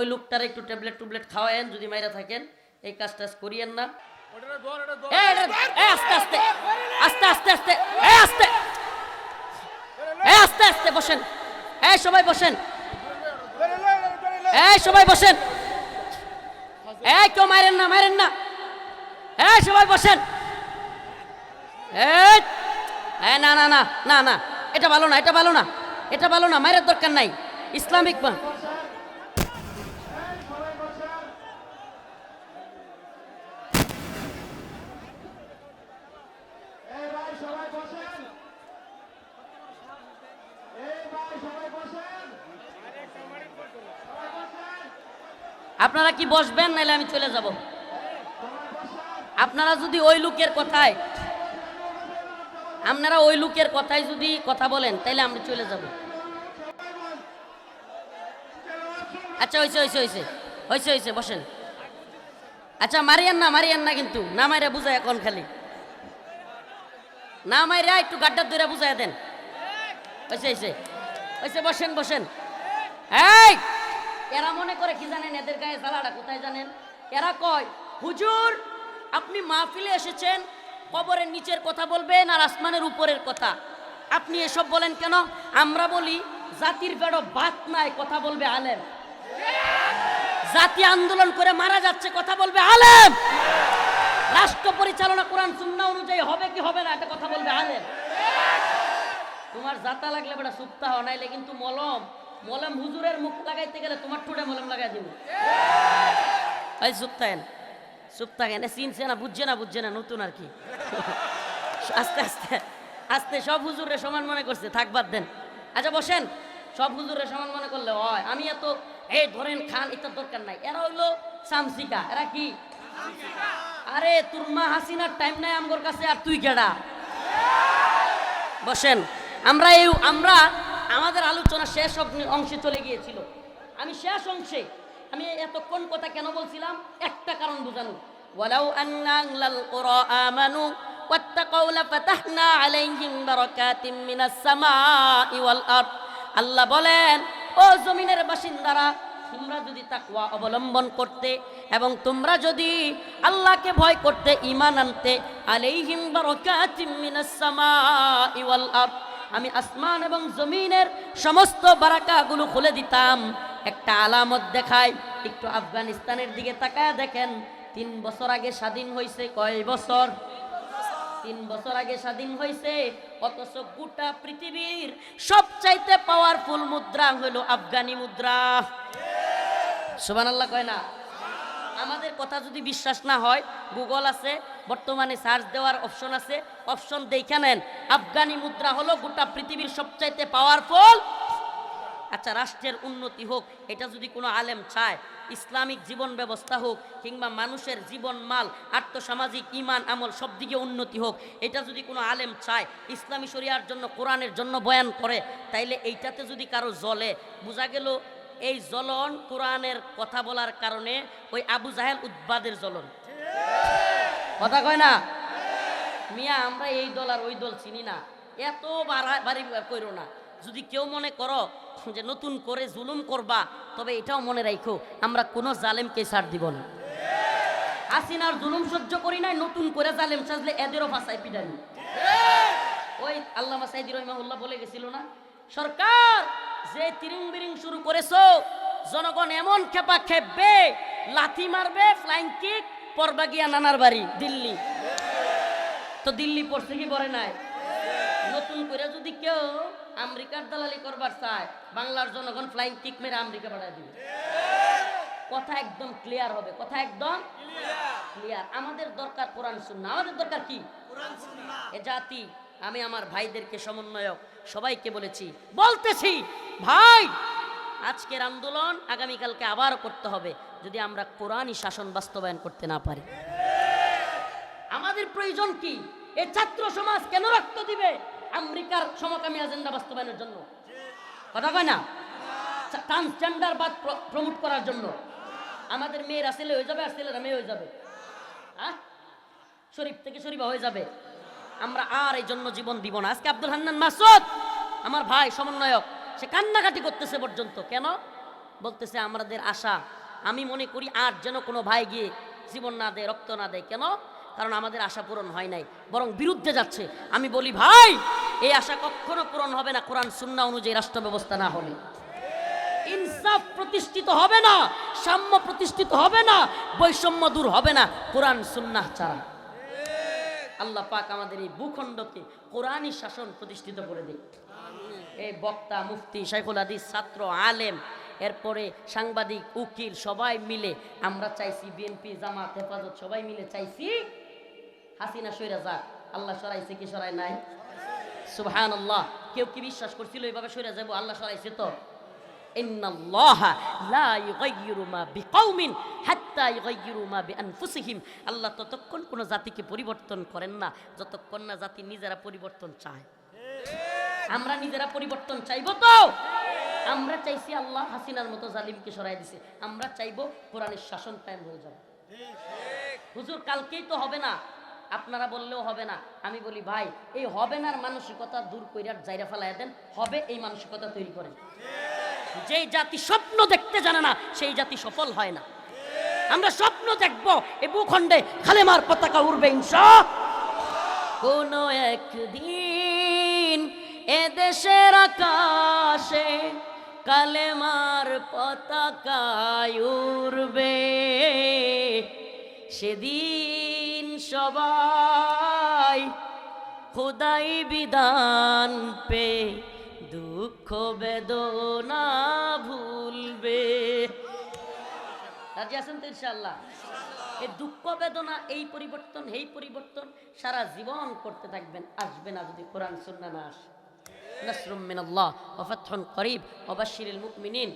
ওই লোকটার একটু ট্যাবলেট টুবলেট খাওয়ায়েন যদি মাইরা থাকেন এই কাজ টাজ করিয়েন না। এটা- আস্তে আস্তে আস্তে আস্তে আস্তে আস্তে। আস্তে আস্তে বসেন। এই সবাই বসেন। এই সবাই বসেন। এই কেউ মারেন না মারেন না। এই সবাই বসেন। এই এই, না না না না না। এটা ভালো না এটা ভালো না। এটা ভালো না মায়ের দরকার নাই। ইসলামিক মা এই ভাই সবাই বসেন এই ভাই সবাই বসেন সবাই বসেন আপনারা কি বসবেন? নাহলে আমি চলে যাব। আপনারা যদি ওই লোকের কথায় আপনারা ওই লোকের কথায় যদি কথা বলেন তাহলে আমরা চলে যাব। আচ্ছা হয়েছে হয়েছে হয়েছে হয়েছে হয়েছে বসেন। আচ্ছা মারিয়ান না মারিয়ান না কিন্তু। না মাইরা বুঝায় এখন খালি। না মাইরা একটু গাড্ডার ধরে বুঝাই দেন। হয়েছে হয়েছে হয়েছে বসেন বসেন। এই! এরা মনে করে কি জানেন এদের গায়ে জ্বালাটা কোথায় জানেন? এরা কয়, হুজুর, আপনি মাহফিলে এসেছেন, কবরের নিচের কথা বলবেন আর আসমানের উপরের কথা। আপনি এসব বলেন কেন? আমরা বলি, জাতির বেড়ো বাত নাই, কথা বলবে আলেম। জাতি আন্দোলন করে মারা যাচ্ছে, কথা বলবে আলেম। রাষ্ট্র পরিচালনা কোরআন সুন্নাহ অনুযায়ী হবে কি হবে না, এটা কথা বলবে আলেম। তোমার জাতা লাগলে বেটা সুপ্তা হওয়া নাইলে কিন্তু মলম। মলম হুজুরের মুখ লাগাইতে গেলে তোমার ঠোঁটে মলম লাগাই দিব। এই সুপ্তায়েন সুপ্তায়েন চিনছে না, বুঝছে না বুঝছে না, নতুন আর কি। আস্তে আস্তে আস্তে সব হুজুরে সমান মনে করছে। থাক, বাদ দেন। আচ্ছা বসেন। সব হুজুরে সমান মনে করলে হয়। আমি এত, এই ধরেন খান এটার দরকার নাই। এরা হইল সামসিকা। এরা কি? আরে, তোর মা হাসিনার টাইম নাই আমগোর কাছে, আর তুই কেডা? বসেন। আমরা এই, আমরা আমাদের আলোচনা শেষ অংশে চলে গিয়েছিল। আমি শেষ অংশে, আমি এতক্ষণ কথা কেন বলছিলাম? একটা কারণ বোঝানো। আহলাল কুরা আমানু ওয়াত্তাকাউ লাফাতাহনা আলাইহিম বারাকাতিম মিনাস সামাই ওয়াল আল্লাহ বলেন, ও জমিনের বাসিন্দারা, তোমরা যদি তাকওয়া অবলম্বন করতে এবং তোমরা যদি আল্লাহকে ভয় করতে, ঈমান আনতে, আলাইহিম বারাকাতিম মিনাস সামাই ওয়াল আরদ। আমি আসমান এবং জমিনের সমস্ত বারাকাগুলো খুলে দিতাম। একটা আলামত দেখায় একটু আফগানিস্তানের দিকে তাকায় দেখেন, তিন বছর আগে স্বাধীন হয়েছে কয় বছর? তিন বছর আগে স্বাধীন হয়েছে অথচ গোটা পৃথিবীর সবচাইতে পাওয়ারফুল মুদ্রা হলো আফগানি মুদ্রা। সুবান আল্লাহ কয় না? আমাদের কথা যদি বিশ্বাস না হয় গুগল আছে, বর্তমানে সার্চ দেওয়ার অপশন আছে। অপশন দেখে নেন, আফগানি মুদ্রা হলো গোটা পৃথিবীর সবচাইতে পাওয়ারফুল আচ্ছা রাষ্ট্রের উন্নতি হোক, এটা যদি কোনো আলেম চায়, ইসলামিক জীবন ব্যবস্থা হোক, কিংবা মানুষের জীবন মাল, আর্থসামাজিক ইমান আমল সব দিকে উন্নতি হোক, এটা যদি কোনো আলেম চায়, ইসলামী শরিয়ার জন্য, কোরআনের জন্য বয়ান করে, তাইলে এইটাতে যদি কারও জ্বলে, বোঝা গেল এই জ্বলন কোরআনের কথা বলার কারণে ওই আবু জাহেল উদ্বাদের জ্বলন। কথা কয় না? মিয়া, আমরা এই দল আর ওই দল চিনি না। এত বাড়া- কইরো না। যদি কেউ মনে করো যে নতুন করে জুলুম করবা, তবে এটাও মনে রাখো আমরা কোনো জালেমকে ছাড় দিব না। হাসিনার জুলুম সহ্য করি নাই, নতুন করে জালেম সাজলে এদেরও ভাষায় পিটানি। ওই আল্লামা সাইদি রহমাউল্লাহ বলে গেছিল না? সরকার যে তিরিং বিরিং শুরু করেছ জনগণ এমন খেপা খেপবে লাথি মারবে ফ্লাইং কিক পরবা গিয়া নানার বাড়ি দিল্লি। তো দিল্লি পড়ছে কি পড়ে নাই? নতুন করে যদি কেউ আমেরিকার দালালি করবার চায় বাংলার জনগণ ফ্লাইং কিক মেরে আমেরিকা পাঠায় দিবে। কথা একদম ক্লিয়ার হবে কথা একদম ক্লিয়ার আমাদের দরকার কোরআন শুননা আমাদের দরকার কি? এ জাতি আমি আমার ভাইদেরকে সমন্বয়ক সবাইকে বলেছি, বলতেছি, ভাই, আজকের আন্দোলন আগামীকালকে আবার করতে হবে যদি আমরা কোরআনই শাসন বাস্তবায়ন করতে না পারি। আমাদের প্রয়োজন কি? এ ছাত্র সমাজ কেন রক্ত দিবে আমেরিকার সমকামী এজেন্ডা বাস্তবায়নের জন্য? কথা কয় না? ট্রান্সজেন্ডার বাদ প্রমোট করার জন্য। আমাদের মেয়েরা ছেলে হয়ে যাবে আর ছেলেরা মেয়ে হয়ে যাবে। হ্যাঁ শরীফ থেকে শরীফা হয়ে যাবে। আমরা আর এই জন্য জীবন দিব না। আজকে আব্দুল হান্নান মাসুদ আমার ভাই সমন্বয়ক, সে কান্নাকাটি করতেছে পর্যন্ত। কেন? বলতেছে, আমাদের আশা, আমি মনে করি আর যেন কোনো ভাই গিয়ে জীবন না দেয়, রক্ত না দেয়। কেন? কারণ আমাদের আশা পূরণ হয় নাই, বরং বিরুদ্ধে যাচ্ছে। আমি বলি, ভাই, এই আশা কখনো পূরণ হবে না। কোরআন সুন্না অনুযায়ী রাষ্ট্র ব্যবস্থা না হলে। ইনসাফ প্রতিষ্ঠিত হবে না, সাম্য প্রতিষ্ঠিত হবে না, বৈষম্য দূর হবে না, কোরআন, সুন্নাহ ছাড়া। আল্লাহ পাক আমাদের এই ভূখণ্ডকে কোরআনই শাসন প্রতিষ্ঠিত করে দিক। এই বক্তা মুফতি শাইখুল হাদিস ছাত্র আলেম এরপরে সাংবাদিক উকিল সবাই মিলে আমরা চাইছি বিএনপি জামাত হেফাজত সবাই মিলে চাইছি হাসিনা সইরা যাক। আল্লাহ সরাইছে কি সরাই নাই? সুবহান আল্লাহ কেউ কি বিশ্বাস করছিল এইভাবে সইরা যাব? আল্লাহ সরাইছে তো? আল্লাহ ততক্ষণ কোনো জাতিকে পরিবর্তন করেন না, যতক্ষণ না জাতি নিজেরা পরিবর্তন চায়। আমরা নিজেরা পরিবর্তন চাইব তো? আমরা চাইছি আল্লাহ হাসিনার মতো জালিমকে সরাই দিছে। আমরা চাইব কোরআনের শাসন কায়েম হয়ে যাবে। হুজুর, কালকেই তো হবে না। আপনারা বললেও হবে না। আমি বলি, ভাই, এই হবে নার মানসিকতা দূর কইরার জায়গা ফেলাই দেন। হবে এই মানসিকতা তৈরি করেন। যেই জাতি স্বপ্ন দেখতে জানে না, সেই জাতি সফল হয় না। আমরা স্বপ্ন দেখব, এ ভূখণ্ডে খালেমার পতাকা উড়বে ইনশা কোন একদিন এ দেশের আকাশে কালেমার পতাকা উড়বে। সেদিন সবাই খোদাই বিধান পে দুঃখ বেদনা ভুলবে। আছেন তো ইনশাল্লাহ এই দুঃখ বেদনা, এই পরিবর্তন এই পরিবর্তন সারা জীবন করতে থাকবেন, আসবে না যদি কোরআন সুন্না না আসে। নসরুম মিনাল্লাহ ওফাতহন করিব ওবাশিরুল মুকমিনিন